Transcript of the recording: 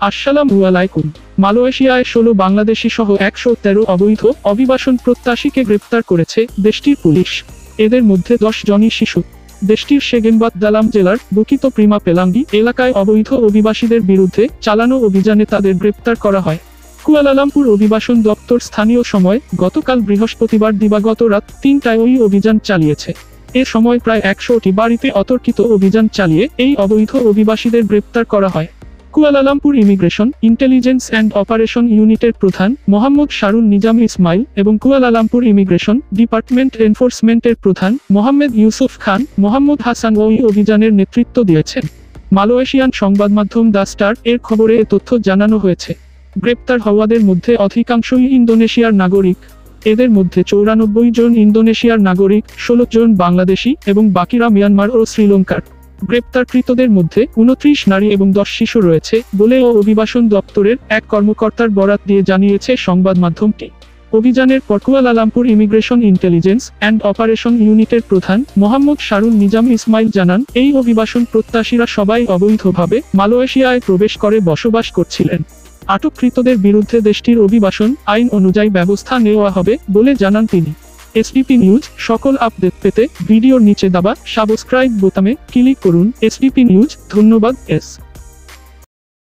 আসসালাম আলাইকুম। মালয়েশিয়ায় ষোলো বাংলাদেশি সহ একশো তেরো অবৈধ অভিবাসন প্রত্যাশীকে গ্রেপ্তার করেছে দেশটির পুলিশ। এদের মধ্যে দশ জনই শিশু। দেশটির সেগেনবাদ দালাম জেলার বুকিত প্রিমা পেলাঙ্গি এলাকায় অবৈধ অভিবাসীদের বিরুদ্ধে চালানো অভিযানে তাদের গ্রেপ্তার করা হয়। কুয়ালালামপুর অভিবাসন দপ্তর স্থানীয় সময় গতকাল বৃহস্পতিবার দিবাগত রাত তিনটায় ওই অভিযান চালিয়েছে। এ সময় প্রায় একশোটি বাড়িতে অতর্কিত অভিযান চালিয়ে এই অবৈধ অভিবাসীদের গ্রেপ্তার করা হয়। Kuala Lumpur immigration, intelligence and operation ইউনিটের প্রধান, মোহাম্মদ শারুল নিজাম ইসমাইল এবং কুয়ালালামপুর ইমিগ্রেশন ডিপার্টমেন্ট এনফোর্সমেন্টের প্রধান, মোহাম্মদ ইউসুফ খান, মোহাম্মদ হাসান ওই অভিযানের নেতৃত্ব দিয়েছেন। মালয়েশিয়ান সংবাদ মাধ্যম দ্য স্টার এর খবরে এ তথ্য জানানো হয়েছে। গ্রেপ্তার হওয়াদের মধ্যে অধিকাংশই ইন্দোনেশিয়ার নাগরিক। এদের মধ্যে চৌরানব্বই জন ইন্দোনেশিয়ার নাগরিক, ষোলো জন বাংলাদেশি এবং বাকিরা মিয়ানমার ও শ্রীলঙ্কার। গ্রেপ্তারকৃতদের মধ্যে উনত্রিশ নারী এবং দশ শিশু রয়েছে বলে ও অভিবাসন দপ্তরের এক কর্মকর্তার বরাত দিয়ে জানিয়েছে সংবাদ মাধ্যমটি। অভিযানের পর Kuala Lumpur immigration intelligence and operation ইউনিটের প্রধান মোহাম্মদ শারুল নিজাম ইসমাইল জানান, এই অভিবাসন প্রত্যাশীরা সবাই অবৈধভাবে মালয়েশিয়ায় প্রবেশ করে বসবাস করছিলেন। আটককৃতদের বিরুদ্ধে দেশটির অভিবাসন আইন অনুযায়ী ব্যবস্থা নেওয়া হবে বলে জানান তিনি। এসডিপি নিউজ সকল আপডেট পেতে ভিডিওর নিচে দাবা সাবস্ক্রাইব বোতামে ক্লিক করুন। এসডিপি নিউজ ধন্যবাদ এস